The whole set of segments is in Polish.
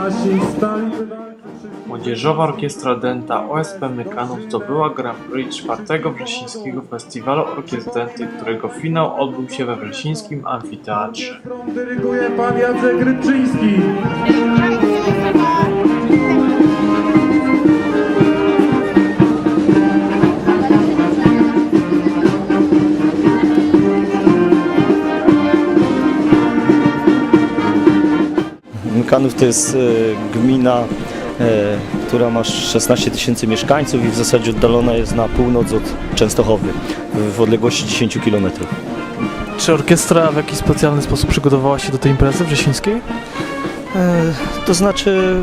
nasi stali wydawcy Młodzieżowa Orkiestra Dęta OSP Mykanów zdobyła Grand Prix czwartego Wrzesińskiego Festiwalu Orkiestr Dęty, którego finał odbył się we Wrzesińskim Amfiteatrze. dyryguje pan Jacek Rybczyński. Mykanów to jest e, gmina, e, która ma 16 tysięcy mieszkańców i w zasadzie oddalona jest na północ od Częstochowy, w- w odległości 10 km. Czy orkiestra w jakiś specjalny sposób przygotowała się do tej imprezy wrzesińskiej? E, To znaczy,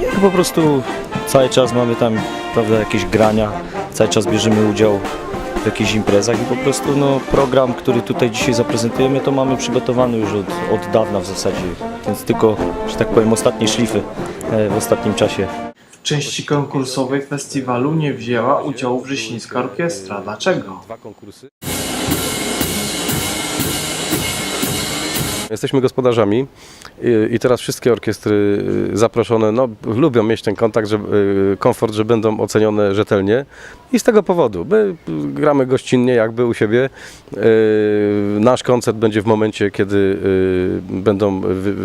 nie, po prostu cały czas mamy tam prawda, jakieś grania, cały czas bierzemy udział w jakichś imprezach i po prostu no, program, który tutaj dzisiaj zaprezentujemy, to mamy przygotowany już od, od dawna w zasadzie, więc tylko, że tak powiem, ostatnie szlify e, w ostatnim czasie W części konkursowej festiwalu nie wzięła udziału Wrzesińska Orkiestra. Dlaczego? Jesteśmy gospodarzami i, teraz wszystkie orkiestry y, zaproszone no, lubią mieć ten kontakt, że, y, komfort, że będą ocenione rzetelnie i z tego powodu my y, gramy gościnnie jakby u siebie. Nasz koncert będzie w momencie, kiedy będą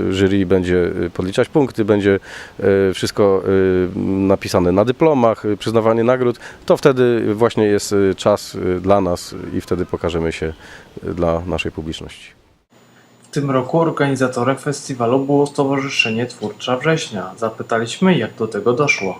jury będzie podliczać punkty, będzie wszystko napisane na dyplomach, przyznawanie nagród, to wtedy właśnie jest czas dla nas i wtedy pokażemy się dla naszej publiczności. Tym roku organizatorem festiwalu było Stowarzyszenie Twórcza Września. Zapytaliśmy, jak do tego doszło.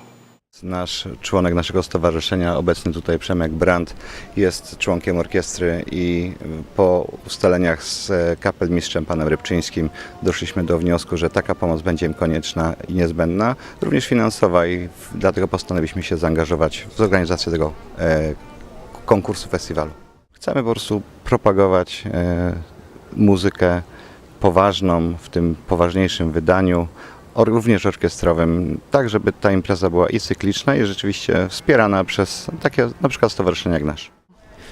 Nasz członek naszego stowarzyszenia, obecny tutaj Przemek Brandt, jest członkiem orkiestry i po ustaleniach z e, kapelmistrzem panem Rybczyńskim doszliśmy do wniosku, że taka pomoc będzie im konieczna i niezbędna, również finansowa i dlatego postanowiliśmy się zaangażować w organizację tego e, konkursu festiwalu. Chcemy po prostu propagować e, muzykę poważną, w tym poważniejszym wydaniu, również orkiestrowym, tak żeby ta impreza była i cykliczna i rzeczywiście wspierana przez takie na przykład stowarzyszenia jak nasze.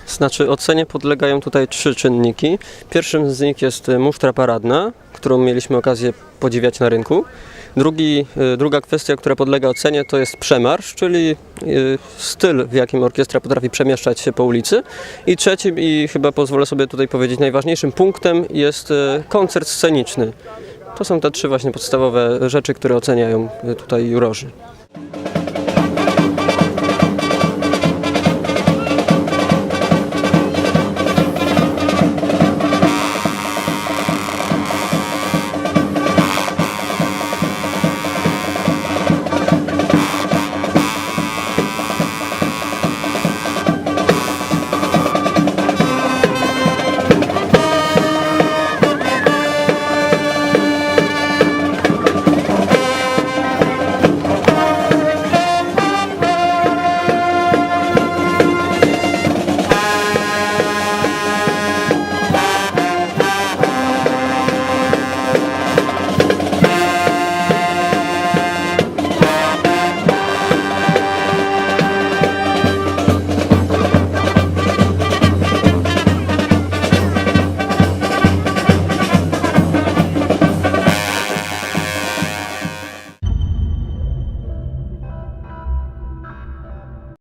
Znaczy ocenie podlegają tutaj trzy czynniki. Pierwszym z nich jest y, musztra paradna, którą mieliśmy okazję podziwiać na rynku. Drugi, y, druga kwestia, która podlega ocenie to jest przemarsz, czyli y, styl, w jakim orkiestra potrafi przemieszczać się po ulicy. I trzecim i chyba pozwolę sobie tutaj powiedzieć najważniejszym punktem jest koncert sceniczny. To są te trzy właśnie podstawowe rzeczy, które oceniają tutaj jurorzy.